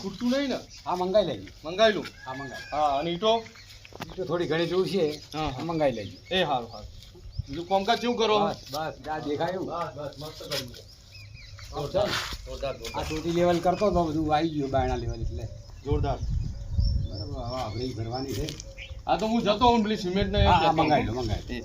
ખૂટતું નહીં ને? આ મંગાવી લેજો. મંગાવી લઉં હા મંગાઈ. હા અને ઈટો? ઈટો થોડી ઘણી જોવું છે હા, મંગાવી હા. મંગાઈ લેજો. એ સારું સારું બીજું કોમકાજ શું કરો? બસ બસ આ દેખાયું. બસ મસ્ત કર્યું આ લેવલ કરતો તો બધું આવી ગયું બાયણા લેવલ એટલે. જોરદાર. બરાબર હવે આપણે ભરવાની છે. હા તો હું જતો હું પેલી સિમેન્ટ ને મંગાવી હા મંગાઈ લો મંગાવી એ.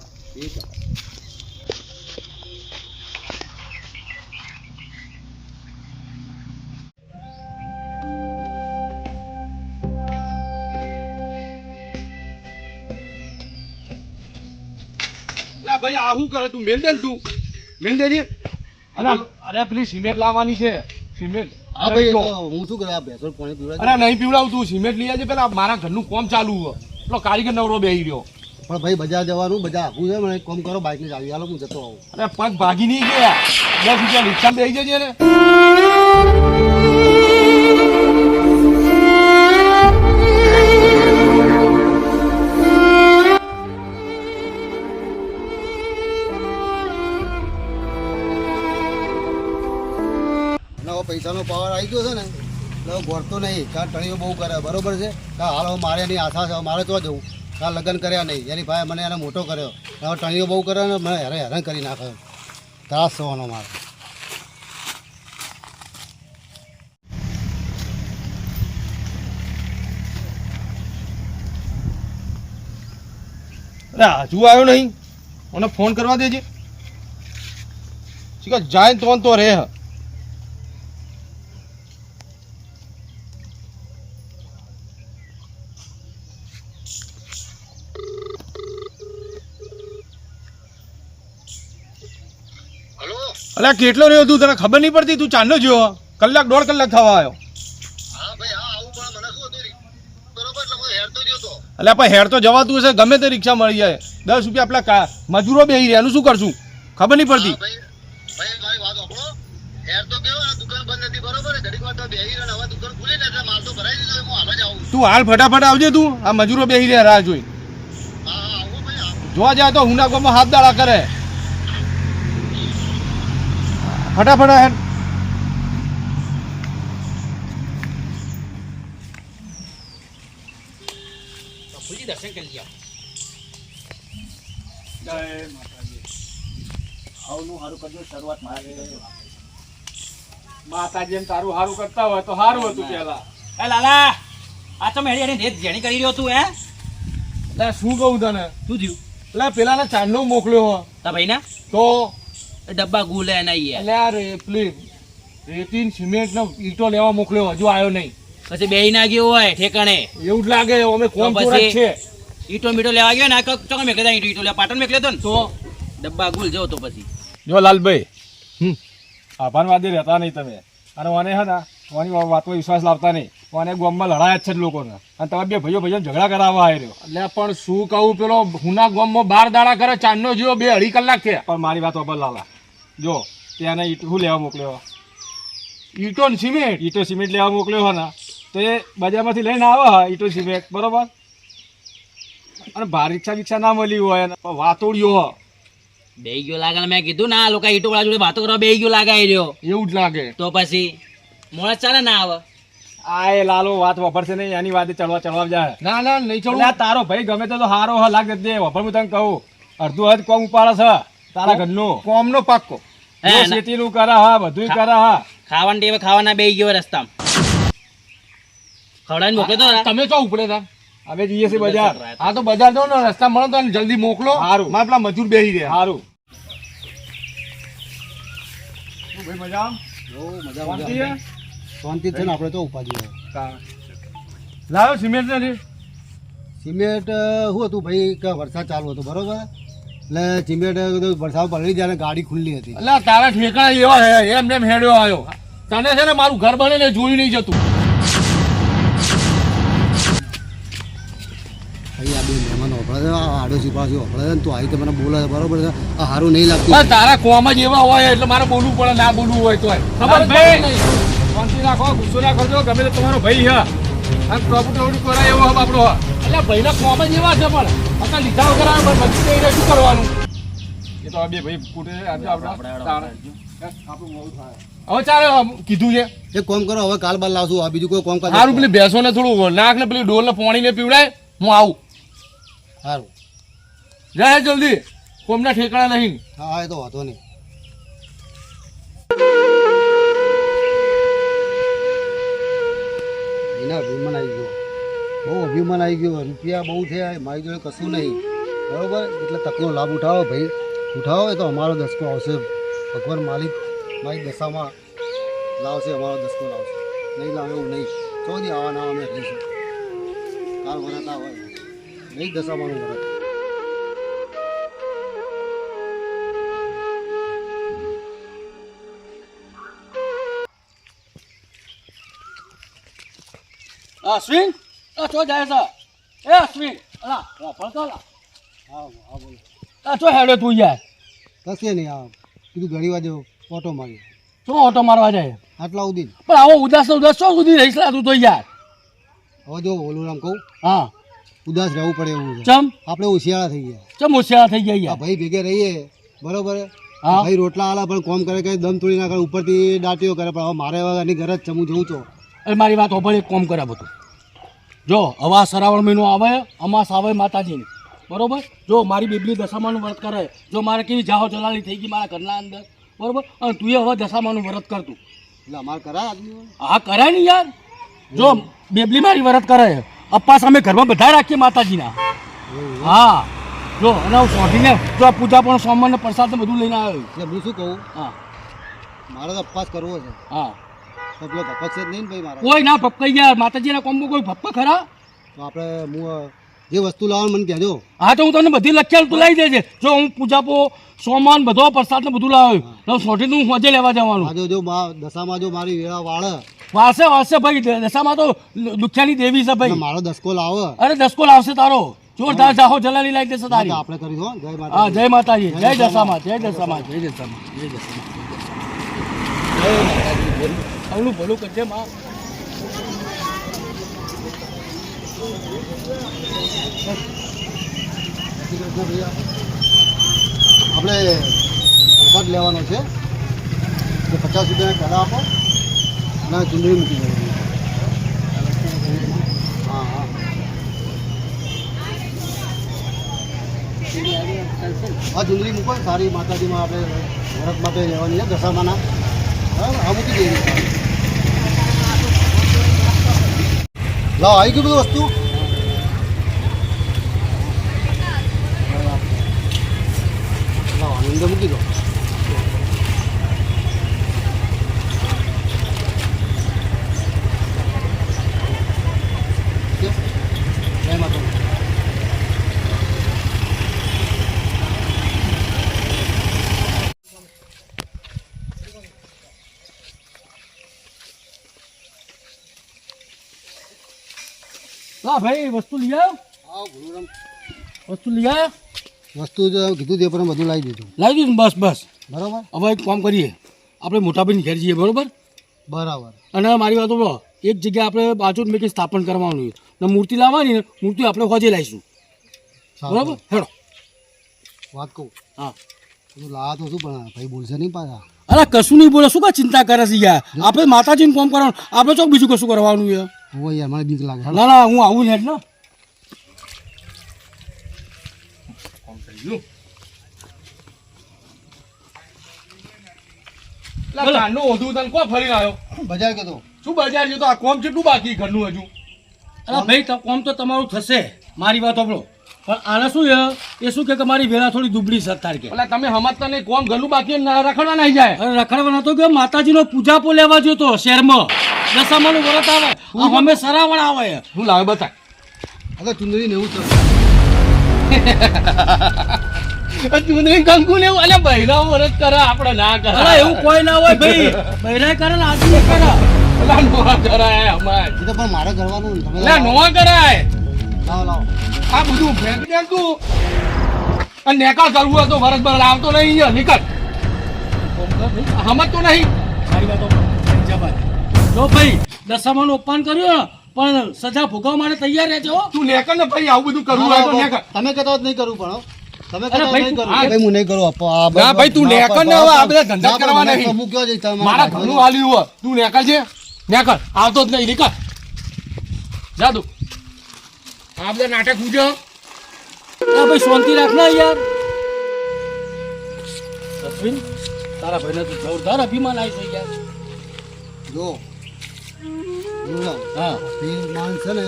ચાલો. અલા ભાઈ આ શું કરે તું? મેલ દે ને તું. મેલ દેજે અરે અરે પેલી સિમેન્ટ લાવવાની છે. સિમેન્ટ. હા ભાઈ હું શું કરે? આ ભેંસો પાણી પીવડાવી અરે નહીં પીવડાવું તું. સિમેન્ટ લઈ આવજે પેલા. મારા ઘરનું કોમ ચાલુ હોય. પેલો કારીગર નવરો બેહી રહ્યો. પણ ભાઈ બજાર જવાનું બજાર આપવું છે મને. કોમ કરો બાઇકની ચાવી હાલો હું જતો આવું. અરે પગ ભાગી નહીં ગયા. દસ રૂપિયા રિક્ષા બેસી જજે ને. પૈસાનો પાવર આવી ગયો છે ને, એટલે ગોરતો નહીં. કારણ ટણીઓ બહુ કરે, બરોબર છે? કારણ હાલ, મારે એની આશા છે, મારે તો જવું. કાલ લગ્ન કર્યા નહીં. એની ભાઈ મને એને મોટો કર્યો. હવે ટણીઓ બહુ કરે ને, મને હેરાન હેરાન કરી નાખ્યો ત્રાસ થવાનો મારે. અરે, હજુ આવ્યો નહીં? મને ફોન કરવા દેજે. શીખા જાય તો રે હલો કેટલો રહ્યો તું? તને ખબર નહીં પડતી? તું ચાંદનો જોયો. કલાક દોઢ કલાક થવા આવ્યો. એટલે આપણે હેર તો. જવાતું હશે ગમે તે રિક્ષા મળી જાય. દસ રૂપિયા આપણા મજૂરો બેહી રહ્યા એનું શું કરશું? ખબર નહીં પડતી. તો હાલ ફટાફટ આવજે તું. આ મજૂરો બેહી રહ્યા રાહ જોઈ. જોવા જાય તો હુના ગોમાં હાથ દાડા કરે. ફટાફટ હેડ દર્શન કરી લ્યો આવનું સારું કરજો શરૂઆત મારે માતાજી એમ તારું સારું કરતા હોય તો સારું હતું પેલા. એ લાલા આ તમે હેડી હેડી રેત જેણી કરી રહ્યો તું હે? એટલે શું કહું તને? શું થયું? એટલે પેલા ચાંદલો મોકલ્યો હો. તા ભાઈ ના તો ડબ્બા ગુલે ઈ એટલે આ રેપલી રેતીન સિમેન્ટ નો ઈટો લેવા મોકલ્યો હજુ આવ્યો નહીં. પછી બેહી ના ગયો હોય ઠેકાણે. એવું જ લાગે અમે કોમ પછી? છે? ઈટો મીટો લેવા ગયો ને ચોક મેકલે ઈટો ઈટો લેવા પાટણ મેકલે તો ને? તો? ડબ્બા ગુલ જવો તો પછી. જો લાલભાઈ. હમ. આભારવાદી રહેતા નહીં તમે. અને મને હે ને મારી વાતમાં વિશ્વાસ લાવતા નહીં. મને ગોમમાં લડાયા જ છે જ લોકોને. અને તમે બે ભાઈઓ ભાઈઓ ઝઘડા કરાવવા આવી રહ્યો. એટલે પણ શું કહું પેલો હુના ગોમમાં બાર દાડા કરે ચાંદનો જેવો બે અઢી કલાક થયા પણ મારી વાત ઓબર લાલા. જો ત્યાં ઈટ શું લેવા મોકલ્યો ઈટો ને સિમેન્ટ. ઈટો સિમેન્ટ લેવા મોકલ્યો હોય તો એ બજારમાંથી લઈને આવે હા ઈટો સિમેન્ટ. બરોબર? અને ભાર રિક્ષા વિક્ષા ના મળી હોય વાતોડ્યો પણ બે ગયો લાગે મેં કીધું ના આ લોકો ઈટો વાળા જોડે વાતો કરવા બે ગયો લાગે રહ્યો. એવું જ લાગે. તો પછી મોડા ચાલે ના આવે? આ એ લાલો વાત વફરશે નહીં એની વાતે ચડવા ચડવા જાય. ના ના નહીં ચડવા તારો ભાઈ ગમે તો હારો હ લાગે દે વપર હું તને કહું. અડધું હદ કોમ ઉપાડે છે. તારા ઘરનું. કોમનો પાક્કો. નો જો ના- શેતીનું કરા હા બધું કરા હા. ખાવાના ટેવે ખાવાના બેહી ગયો રસ્તામાં. ખવડાવીને મોકલે તો તમે તો ઉપડે તા? હવે જઈએ છીએ બજાર. હા તો બજાર જો ને રસ્તા મળો તો જલ્દી મોકલો. હારું. મારે પેલા મજૂર બેસી રહ્યા. સારું ભાઈ મજા મજા શાંતિ મજા શાંતિ છે ને આપણે તો ઉપાધિ હોય લાવો સિમેન્ટ નથી સિમેન્ટ શું હતું ભાઈ? કે વરસાદ ચાલુ હતો બરોબર? એટલે સિમેન્ટ વરસાદ પડી જાય ગાડી ખુલ્લી હતી. એટલે તારા ઠેકાણા એવા હે એમ એમ હેડ્યો આવ્યો. તને છે ને મારું ઘર બને ને જોયું નહીં જતું. ભાઈ આ બે મહેમાન ઓફળે આડોશી પાછી ઓફળે ને તું આવી તો મને બોલે છે બરોબર છે? આ સારું નહીં લાગતું. તારા કોમ જ એવા હોય એટલે મારે બોલવું પડે ના બોલવું હોય તો ખબર શાંતિ રાખો ગુસ્સો ના કરજો ગમે તે તમારો ભાઈ હે આ પ્રોપર્ટી કરાય એવો આપણો. એટલે ભાઈના કોમ જ એવા છે પણ અત્યારે લીધા વગર આવે પણ કઈ શું કરવાનું? એ તો બે ભાઈ કુટે આજે આપણે હવે ચાલે કીધું છે. એક કોમ કરો હવે કાલ બાર લાવશું. આ બીજું કોઈ કોમ કરો સારું પેલી બેસો ને થોડું નાક ને પેલી ડોલ ને પાણી ને પીવડાય હું આવું. સારું જાય જલ્દી. કોમના ઠેકાણા નહીં. હા હા, એ તો વાંધો નહીં. એના આવી ગયો. બહુ અભિમાન આવી ગયો. રૂપિયા બહુ છે મારી જોડે કશું નહીં. બરાબર? એટલે તકનો લાભ ઉઠાવો ભાઈ. ઉઠાવો, એ તો અમારો દસકો આવશે. ભગવાન માલિક મારી દશામાં લાવશે, અમારો દસકો લાવશે. નહીં લાવે એવું નહીં. ચોથી આવા ના અમે રહીશું. કાલ વરત આવે નહીં દશામાનું વરત અશ્વિન આ ચો જાય છે. એ અશ્વિન અલા વાપર તો અલા. હા હા બોલો. આ ચો તું યાર કશે નહીં આ કીધું ઘણી વાર ઓટો મારી શું ઓટો મારવા જાય. આટલા સુધી પણ આવો ઉદાસ ઉદાસ શું સુધી રહીશ તું તો યાર. હવે જો ઓલું રામ કહું. હા. ઉદાસ રહેવું પડે એવું છે. ચમ? આપણે હોશિયારા થઈ ગયા. ચમ હોશિયાર થઈ ગયા યાર. ભાઈ ભેગે રહીએ બરોબર? હા. ભાઈ રોટલા આલા પણ કોમ કરે કે દમ તોડી ના કરે ઉપરથી દાટીઓ કરે પણ હવે મારે એની ઘરે જ ચમું જવું છો અરે મારી વાત હોભળ એક કોમ કરે બધું. જો હવા શ્રાવણ મહિનો આવે અમાસ આવે માતાજીની. બરોબર? જો મારી બીબલી દશામાનું વ્રત કરે. જો મારે કેવી જાહો જલાલી થઈ ગઈ મારા ઘરના અંદર. બરોબર? અને તું હવે દશામાનું વ્રત કરતું એટલે અમારે કરાય હા કરાય ને યાર. જો બેબલી મારી વ્રત કરે અપ્પા સામે ઘરમાં બધા રાખીએ માતાજીના. હા. જો અને હું સોંટીને જો પૂજા પણ સોમવારને પ્રસાદ બધું લઈને આવ્યો. એટલે હું શું કહું? હા. મારે તો અપવાસ કરવો છે. હા. તો ભપક છે નહીં ભાઈ મારા. કોઈ ના ભપકાઈ ગયા. માતાજીના કોમ્બો કોઈ ભપકા ખરા? તો આપણે હું જે વસ્તુ લાવવાનું મને કહેજો. હા તો હું તમને બધી લખેલ તું લઈ દેજે. જો હું પૂજા પો સોમાન બધો પ્રસાદ ને બધું લાવ્યો. તો સોટી હું હોજે લેવા જવાનું. આજે જો દશામાં જો મારી વેળા વાળ. વાસે વાસે ભાઈ. દશામાં તો દુખ્યાની દેવી છે ભાઈ. મારો દસકો લાવે. અરે દસકો લાવશે તારો. જોરદાર જાહો જલાલી લાવી દેશે તારી. આપણે કરી દો જય માતા હા જય માતાજી. જય દશામાં જય દશામાં. જય દશામાં જય દશામાં. જય માતાજી. જય ભલું કરજે માં. આપણે વરસાદ લેવાનો છે. એટલે પચાસ રૂપિયાના કડા આપો, અને ચૂંદડી મૂકી દેવાની. હા હા. હા ચૂંદડી મૂકો સારી માતાજીમાં આપણે વ્રત માટે લેવાની છે, દશામાના. બરાબર? હા, મૂકી દેવી લાવ આવી ગયું બધું વસ્તુ લાવ આની અંદર મૂકી દો ઓકે? જય માતા હા ભાઈ વસ્તુ લઈ આવ્યો વસ્તુ લઈ આવ્યો વસ્તુ જો કીધું તે પણ બધું લાવી દીધું. લાવી દીધું બસ બસ. બરાબર? હવે એક કામ કરીએ. આપણે મોટાભાઈની ઘેર જઈએ બરાબર? બરાબર. અને મારી વાત બોલો એક જગ્યાએ આપણે બાજુ મેં સ્થાપન કરવાનું ને મૂર્તિ લાવવાની ને મૂર્તિ આપણે હોજે લાવીશું. બરાબર? હેડો. વાત કહું. હા. લાવા તો શું પણ ભાઈ બોલશે નહીં પાછા. અરે કશું નહીં બોલે શું કા ચિંતા કરે છે યાર? આપણે માતાજીને કોમ કરવાનું. આપણે ચોક બીજું કશું કરવાનું યાર હું યાર મને બીક લાગે. ના ના હું આવું હેડ ને લા, કાનનો તને કોણ ફરી આવ્યો બજાર કહેતો શું બજાર છે તો? આ કોમ કેટલું બાકી ઘરનું હજુ? અરે ભાઈ કોમ તો તમારું થશે. મારી વાત સાંભળો. પણ આને શું છે? એ શું કે મારી વેળા થોડી દુબળી છે કે. એટલે તમે સમજતા નહીં કોમ ઘરનું બાકી રખડવા નહીં જાય. અરે રખડવાનો તો કે માતાજીનો પૂજા પો લેવા જોયો તો શહેરમાં દશામાનું વ્રત આવે. આ અમે સરાવણ આવે. હું લાવે બતા હવે ચુંદરી નેવું છે. તું નહીં કંકુ લેવું. અલે બહેરા વરસ કરે આપણે ના કરે. અરે એવું કોઈ ના હોય ભાઈ. બહેરા કરે ને આદમી કરે નો કરાય અમારે. તો પણ મારે કરવાનું ને કરાય. લાવો લાવો. આ બધું ફેંક દે તું અને નેકા કરવું હોય તો વરસ બર આવતો નહીં નીકળ સમજતો નહીં. મારી વાતો જો ભાઈ દશામાનું અપમાન કર્યું પણ સજા ભોગવવા માટે તૈયાર રહેજો તું નેકર ને ભાઈ આવું બધું કરવું હોય તો નેકર તમે કહેતા નહીં કરવું પણ તમે ભાઈ, તું- કરો. આ- ભાઈ, હું નહીં કરું ના ભાઈ, તું નેકર ને હવે આ બધા ધંધા કરવા નહીં. તો મારા ઘરનું હાલ્યું હોય. તું નેકર છે? નેકર આવતો જ નહીં નીકળ. જા તું. આ બધા નાટક પૂછ્યો આ ભાઈ શાંતિ રાખ ના યાર. અશ્વિન તારા ભાઈને તો જોરદાર અભિમાન આવી છે યાર. જો હા. અભિમાન છે ને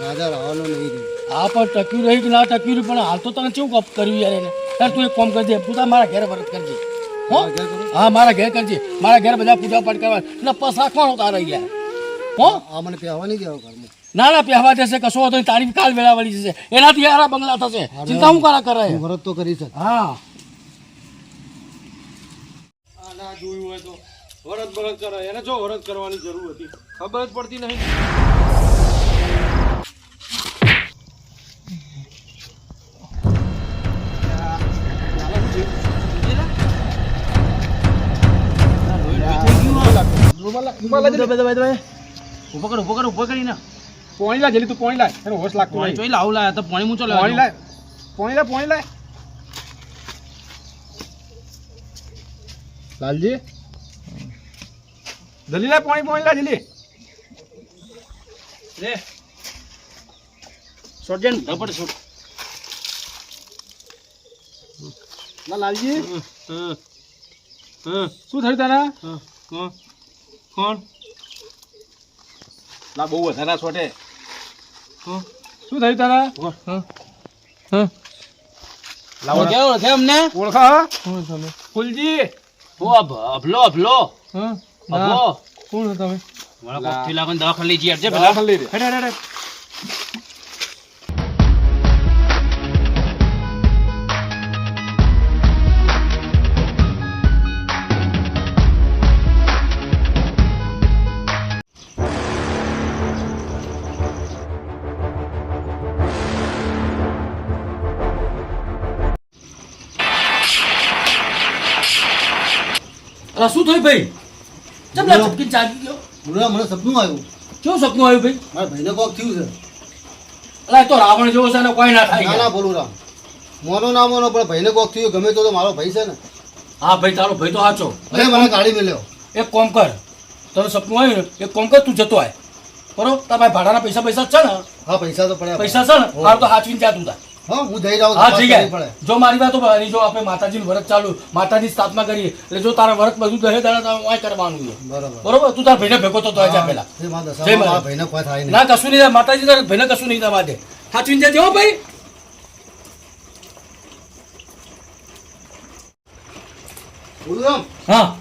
રાજા રાવણનો નહીં હા પણ ટક્યું રહી કે ના ટક્યું રહ્યું પણ હાલ તો તને કેવું કપ કર્યું યાર એને? યાર તું એક કામ કરજે પૂજા મારા ઘેર વરત કરજે. હો? મારા હા મારા ઘેર કરજે. મારા ઘેર બધા પૂજા પાઠ કરવા. એટલે પસ રાખવાનો તારે યાર? હો? આ મને પહેવા નહીં દેવા ઘરમાં. ના ના પહેવા જશે કશો હતો નહીં, તારી કાલ વેળા વળી જશે. એનાથી હારા બંગલા થશે. ચિંતા હું કરા કરે? વ્રત તો કરી શક હા. આ ના જોયું હોય તો વરત બરત કરે. એને જો વરત કરવાની જરૂર હતી. ખબર જ પડતી નહીં. ઊભો કર ઊભો કર ઊભો કરીને. પોણી લાય જલ્દી તું પોણી લાય. એનો હોશ લાગતો નહીં. જોઈ લાવું લાય તો પાણી મૂચો પોણી લાય. પોણી લાય પોણી લાય. લાલજી? જલ્દી લાય પોણી પોણી લાય જલ્દી. લે. સોજન ધપડ સોટ ના લાલજી? શું થયું તારા? કોણ? લા બહુ વધારે છોટે શું થયું તારા? લાવો ને. કેવો અમને? ઓળખા હા? ફૂલજી. ઓ અભલો અભલો. અભલો કોણ તમે? મારા કોફી લાગન દવાખાને લઈ જઈએ જે દવાખાને લઈ રે. હેડ હેડ. ભાઈ? ચમલા ચપકી ચાલી ગયો. મુરા મને સપનું આવ્યું. કેવું સપનું આવ્યું ભાઈ? મારા ભાઈને કોક થયું છે. અલા તો રાવણ જેવો છે ને કોઈ ના થાય ના ના બોલું રામ. મોનો ના મોનો પણ ભાઈને કોક થયું ગમે તો મારો ભાઈ છે ને. હા ભાઈ તારો ભાઈ તો સાચો. ભલે મને ગાડી મેલ્યો. એક કોમ કર. તને સપનું આવ્યું ને એક કોમ કર તું જતો આય. બરોબર? તારા ભાઈ ભાડાના પૈસા પૈસા છે ને? હા પૈસા તો પડ્યા. પૈસા છે ને. હાલ તો હાચવીને જા તું તાર હા હું જઈ રહ્યો હા ઠીક કરવી જો મારી વાત બની જો આપણે માતાજીનું વ્રત ચાલુ માતાજી સ્થાપના કરીએ એટલે જો તારા વ્રત બધું દહે દાડા તારે વાંય કરવાનું છે. બરોબર. બરોબર? તું તારા ભાઈને ભેગો તો થાય જા પેલા જય મારા ભાઈને કોઈ થાય નહીં. ના કશું નહીં માતાજી તારા ભાઈને કશું નહીં થવા દે. હાચવીને જજો હો ભાઈ. હા.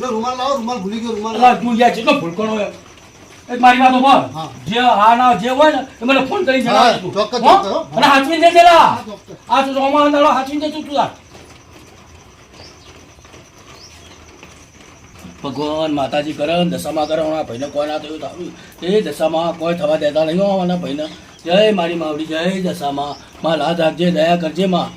રૂમાલ લાવો રૂમાલ ભૂલી ગયો રૂમાલ તું યાર ભૂલકણો હોય એક મારી વાતો પર. જે હા ના જે હોય ને એ મને ફોન કરી જણાવજો. અને હાચવીને જજે લા આ તો ચોમા અંધારો હાચવીને જજો તું તું ભગવાન માતાજી કરે દશામાં કરે અમારા ભાઈને કોઈ ના થયું તારું એ દશામાં કોઈ થવા દેતા નહીં હોવાના ભાઈને. જય મારી માવડી જય દશામાં. માં લાજ રાખજે દયા કરજે માં.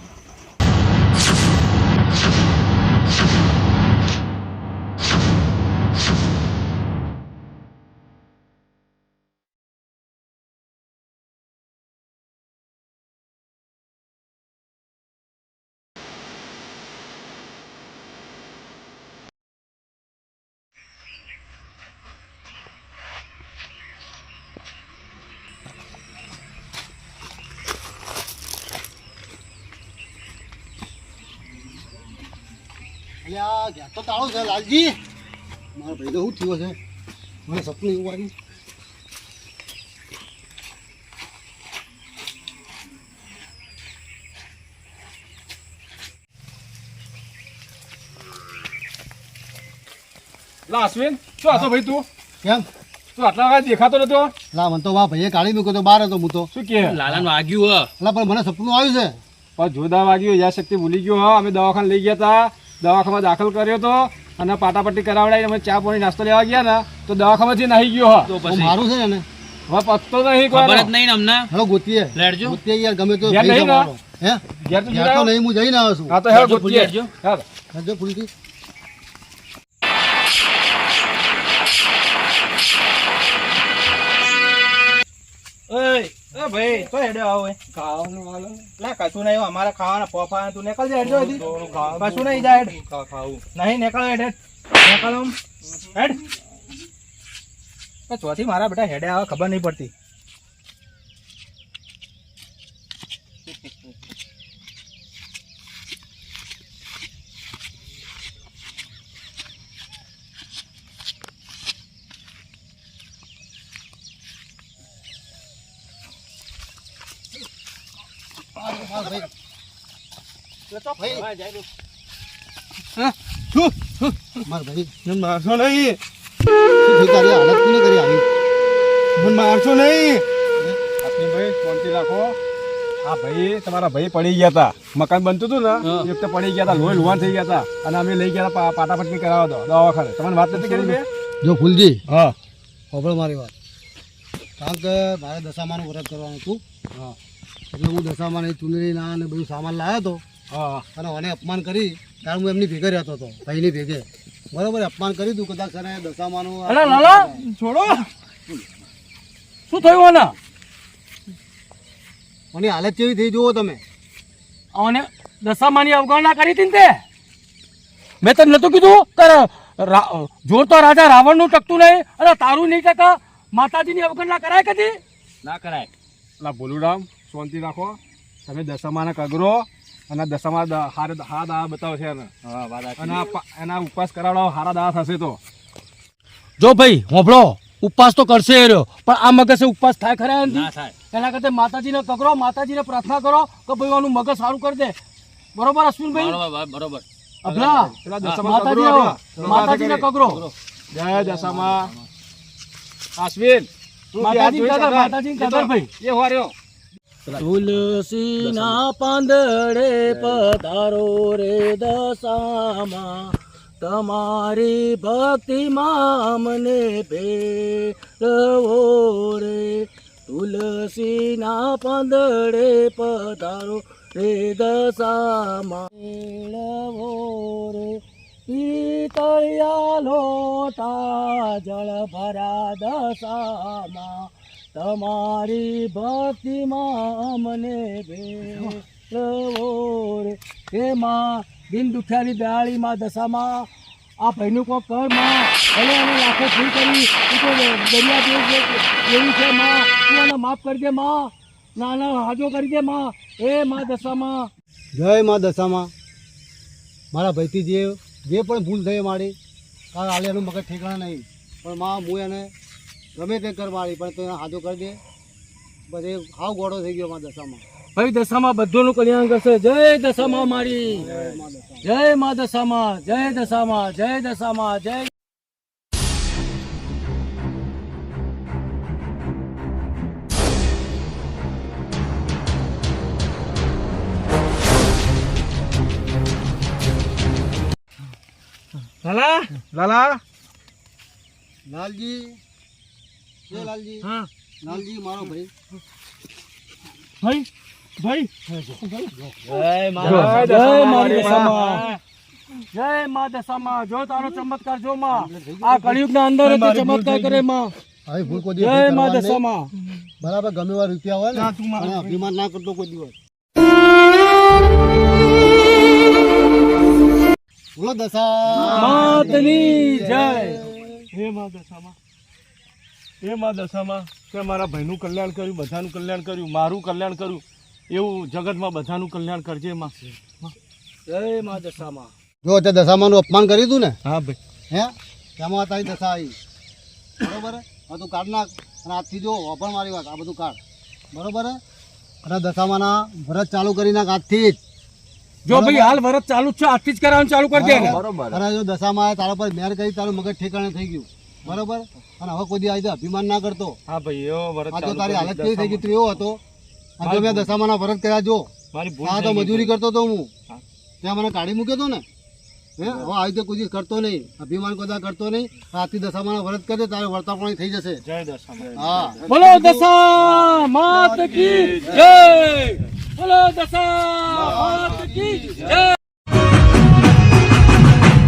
આ ઘેર તો તાળો છે લાલજી. મારા ભાઈને શું થયું છે? મને સપનું એવું આવ્યું. લા અશ્વિન શું હતો ભાઈ તું? કેમ? તું આટલા વખત દેખાતો નતો? લા મને તો વા ભાઈએ કાઢી મૂક્યો તો બાર હતો હું તો શું કે? લાલાનું વાગ્યું હ. એટલે પણ મને સપનું આવ્યું છે. પણ જોરદાર વાગ્યું યાદ શક્તિ ભૂલી ગયો હા. અમે દવાખાને લઈ ગયા હતા દવાખામાં દાખલ કર્યો તો અને પાટાપટ્ટી કરાવડાવીને અમે ચા પાણી નાસ્તો લેવા ગયા ને તો દવાખામાંથી નાહી ગયો હા. તો મારું છે ને? હવે પત્તો નહીં કોઈ ખબર જ નહીં અમને? હેલો ગોતીએ. લેડજો. ગોતીએ યાર ગમે તો નહીં હે? ઘેર તો? નહીં હું જઈને આવ્યો છું. હા તો હે ગોતીએ. લેડજો. હેડ. હજો ફૂલથી. ભાઈ તો હેડે આવો ખાવાનું હાલો લા કશું નહીં અમારે ખાવાના પોપા તું નીકળ જાય હેડજો કશું નહીં જા હેડ. ખાવું. નહીં નીકળો હેડ હેડ. હેડ. ચોથી મારા બેટા હેડે આવે ખબર નહીં પડતી માર ભાઈ મને મારશો નહીં. તારી હાલત કરી આવી? મને મારશો નહીં. ભાઈ શાંતિ રાખો. આ ભાઈ તમારા ભાઈ પડી ગયા હતા મકાન બનતું હતું ને એક તો પડી ગયા હતા લોહી લુહાણ થઈ ગયા હતા અને અમે લઈ ગયા હતા પા- પાટાપટ્ટી કરાવવા દો દવાખાને. તમને વાત નથી કરી જો ફૂલજી. હા. ખબર મારી વાત. કારણ કે મારે દશામાનું વ્રત કરવાનું હતું. હા. એટલે હું દશામાં ચુંદડી ના અને બધું સામાન લાવ્યો હતો હા અને મને અપમાન કરી ત્યારે હું એમની ભેગે રહેતો હતો ભાઈની ભેગે. બરોબર અપમાન કરી દઉં કદાચ એને દશામાનું અરે લાલા છોડો. શું થયું આના? મને હાલત કેવી થઈ જુઓ તમે. અને દશામાની અવગણના કરી હતી તે? મેં તને નતું કીધું કે રા- જોર તો રાજા રાવણનું ટકતું નહીં અને તારું નહીં ટકા. માતાજીની અવગણના કરાય કદી ના કરાય. એટલે ભોલુરામ શાંતિ રાખો. તમે દશામાના કગરો અને દશામાં હારા દા બતાવો છે એને. હા વાત અને એના ઉપવાસ કરાવડાવો હારા દા થશે તો. જો ભાઈ હોભળો ઉપવાસ તો કરશે એ રહ્યો પણ આ મગજ ઉપવાસ થાય ખરા એના કરતા માતાજીને કકરો માતાજીને પ્રાર્થના કરો કે ભાઈ આનું મગજ સારું કરી દે. બરોબર અશ્વિનભાઈ બરોબર અભલા માતાજી માતાજીને કકરો જય દશામાં. અશ્વિન માતાજી માતાજી ભાઈ. એ હોર્યો તુલસીના પાંદડે પધારો રે દશામાં. તમારી ભક્તિમાં મામને ભેળવો રે. તુલસીના પાંદડે પધારો રે દશામાં. ભેળવો રે. પીતળિયા લોટા જળ ભરા દશામાં. તમારી ભક્તિમાં મને ભેળવો રે. હે માં દિન દુખ્યાની દયાળીમાં દશામાં આ ભાઈનું કોઈ કરમાં ભલે એને લાખો ફૂલ કરી દરિયા જેવું છે, માં તું એને માફ કરી દે માં નાના હાજો કરી દે માં. એ માં દશામાં. જય મા દશામાં. મારા ભાઈથી જે જે પણ ભૂલ થઈ મારી કાલ હાલે એનું મગજ ઠેકાણા નહીં. પણ માં હું એને ગમે તે કરવાળી મારી પણ તેને સાજો કરી દે. પછી હાવ ગોળો થઈ ગયો મા દશામાં. ભાઈ દશામાં બધુંનું કલ્યાણ કરશે. જય દશામાં મારી જય મા દશામાં. જય દશામાં. જય દશામાં. જય લાલા? લાલા? લાલજી. જય લાલજી. હા. લાલજી મારો ભાઈ. ભાઈ ભાઈ. જય દશામાં જય મા દશામાં જો તારો ચમત્કાર જો માં. આ કળિયુગના અંદર જ તે ચમત્કાર કરે માં. હવે ભૂલ કોઈ દિવસ જય મા કરવાની. બરાબર ગમે વાર રૂપિયા હોય ને અભિમાન ના કરતો કોઈ દિવસ. બોલો દશા. માતની જય. હે મા દશામાં હે મા દશામાં કે મારા ભાઈનું કલ્યાણ કર્યું બધાનું કલ્યાણ કર્યું મારું કલ્યાણ કર્યું એવું જગતમાં બધાનું કલ્યાણ કરજે માં. જય મા દશામાં. જો તે દશામાનું અપમાન કર્યું હતું ને હા ભાઈ. હે? તેમાં તારી દશા આવી? બરોબર? હવે તું કાઢ નાખ. અને આજથી જો પણ મારી વાત આ બધું કાઢ. બરોબર? અને દશામાના વ્રત ચાલુ કરી નાખ આજથી જ. જો ભાઈ હાલ વરત ચાલુ છે આજથી જ કરાવવાનું ચાલુ કરી દે. બરોબર? અને જો દશામાં તારા પર મેર કરી તારું મગજ ઠેકાણે થઈ ગયું. બરોબર? અને હવે કોઈ આજે અભિમાન ના કરતો. હા ભાઈ એવો વરત આ તો તારી હાલત કેવી થઈ ગઈ તું એવો હતો. આ જો મેં દશામાના વ્રત કર્યા જો. મારી ભૂલ આ તો મજૂરી કરતો હતો હું. ત્યાં મને કાઢી મૂક્યો હતો ને? હે? હવે આવી રીતે કોઈ દિવસ કરતો નહીં. અભિમાન કદા કરતો નહીં. આથી દશામાના વ્રત કરજે તારે વર્તાપણી થઈ જશે. જય દશામાં. હા. બોલો દશા માત કી જય! બોલો દશા માત કી જય!